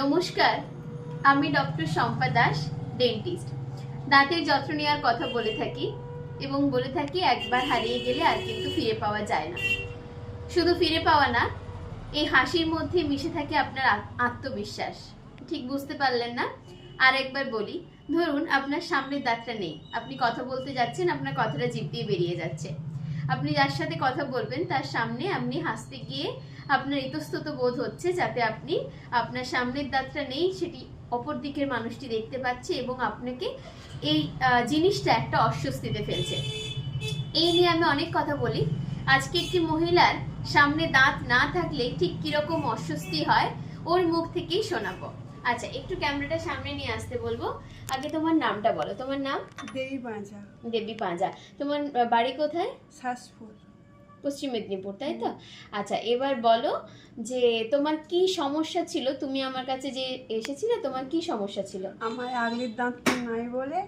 নমস্কার, আমি doctor Shampa Das dentist দাঁতের যত্ন নেওয়ার কথা বলে থাকি এবং বলে থাকি একবার হারিয়ে গেলে আর কিন্তু ফিরে পাওয়া যায় না। শুধু ফিরে পাওয়া না, এই হাসির মধ্যে মিশে থাকে আপনার আত্মবিশ্বাস। ঠিক বুঝতে পারলেন না? আর একবার বলি, ধরুন আপনার সামনের দাঁতটা নেই। আপনি কথা বলতে যাচ্ছেন, আপনার কথাটা জিভ দিয়ে বেরিয়ে যাচ্ছে। আপনি যার সাথে কথা বলবেন, তার সামনে আপনি হাসতে গিয়ে আপনার ইতস্তত বোধ হচ্ছে যাতে আপনি আপনার সামনের দাঁতটা নেই, সেটি অপর দিকের মানুষটি দেখতে পাচ্ছে এবং আপনাকে এই জিনিসটা একটা অস্বস্তিতে ফেলছে। এই নিয়ে আমি অনেক কথা বলি। আজকে একটি মহিলার সামনে দাঁত না থাকলে ঠিক কীরকম অস্বস্তি হয়, ওর মুখ থেকেই শোনাবো। আচ্ছা একটু ক্যামেরাটা সামনে নিয়ে আসতে বলব। আগে তোমার নামটা বলো। তোমার নাম? দেই বাঁচা দেবী পাঁজা। তোমার বাড়ি কোথায়? শ্বাসফুল পশ্চিম মেদিনীপুর তাই তো? আচ্ছা এবার বলো যে তোমার কি সমস্যা ছিল? তুমি আমার কাছে যে এসেছিলে তোমার কি সমস্যা ছিল? আমার আগের দাঁতটা নাই বলে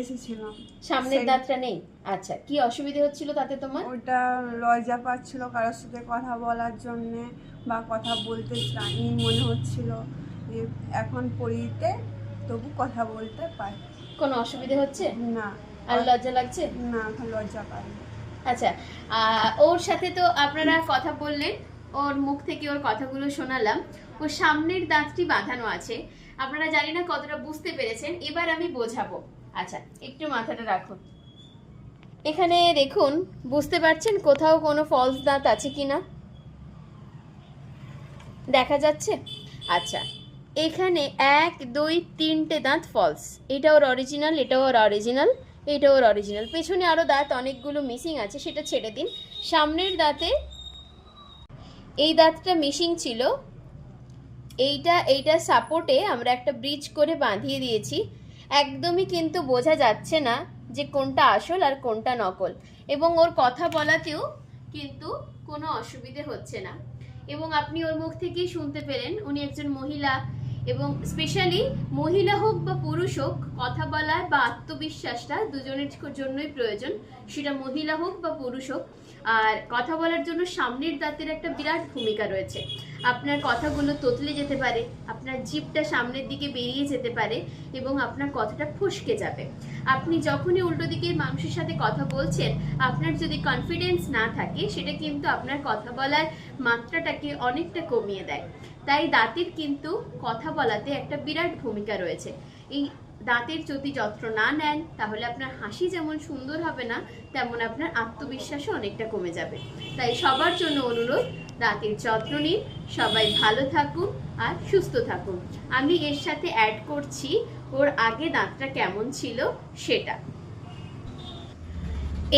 এসেছিলাম। সামনের দাঁতটা নেই? আচ্ছা কি অসুবিধা হচ্ছিল তাতে তোমার? ওটা লজ্জা পাচ্ছিল কারোর সাথে কথা বলার জন্যে বা কথা বলতে চাইনি মনে হচ্ছিল। এখন পড়িতে তবু কথা বলতে পারি। কোনো অসুবিধা হচ্ছে? না। আর লজ্জা লাগছে? না এখন লজ্জা পাই আচ্ছা ওর সাথে তো আপনারা কথা বললেন ওর মুখ থেকে ওর কথাগুলো শোনালাম। ওর সামনের দাঁতটি বাঁধানো আছে। আপনারা জানি না কতটা বুঝতে পেরেছেন এবার আমি বোঝাবো। আচ্ছা একটু মাথাটা রাখুন। এখানে দেখুন বুঝতে পারছেন কোথাও কোনো ফলস দাঁত আছে কি না দেখা যাচ্ছে? আচ্ছা এখানে এক, দুই, তিনটে দাঁত ফলস এটা ওর অরিজিনাল এটা ওর অরিজিনাল এটা ওর অরিজিনাল পেছনে আরও দাঁত অনেকগুলো মিসিং আছে, সেটা ছেড়ে দিন। সামনের দাঁতে এই দাঁতটা মিসিং ছিল। এইটা এইটা সাপোর্টে আমরা একটা ব্রিজ করে বাঁধিয়ে দিয়েছি। একদমই কিন্তু বোঝা যাচ্ছে না যে কোনটা আসল আর কোনটা নকল। এবং ওর কথা বলাতেও কিন্তু কোনো অসুবিধে হচ্ছে না। এবং আপনি ওর মুখ থেকেই শুনতে পেলেন। উনি একজন মহিলা এবং স্পেশালি মহিলা হোক বা পুরুষ হোক, কথা বলার বা আত্মবিশ্বাসটা দুজনের জন্যই প্রয়োজন। সেটা মহিলা হোক বা পুরুষ হোক। আর কথা বলার জন্য সামনের দাঁতের একটা বিরাট ভূমিকা রয়েছে। আপনার কথাগুলো তোতলে যেতে পারে, আপনার জিভটা সামনের দিকে বেরিয়ে যেতে পারে এবং আপনার কথাটা ফুসকে যাবে। আপনি যখনই উল্টো দিকে মানুষের সাথে কথা বলছেন, আপনার যদি কনফিডেন্স না থাকে, সেটা কিন্তু আপনার কথা বলার মাত্রাটাকে অনেকটা কমিয়ে দেয়। তাই দাঁতের কিন্তু কথা বলাতে একটা বিরাট ভূমিকা রয়েছে। এই দাঁতের যদি যত্ন না নেন, তাহলে আপনার হাসি যেমন সুন্দর হবে না, তেমন আপনার আত্মবিশ্বাসও অনেকটা কমে যাবে। তাই সবার জন্য অনুরোধ, দাঁতের যত্ন নিন, সবাই ভালো থাকুন আর সুস্থ থাকুন। আমি এর সাথে অ্যাড করছি, ওর আগে দাঁতটা কেমন ছিল সেটা।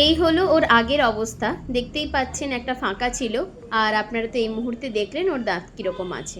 এই হলো ওর আগের অবস্থা। দেখতেই পাচ্ছেন একটা ফাঁকা ছিল, আর আপনারা তো এই মুহূর্তে দেখলেন ওর দাঁত কীরকম আছে।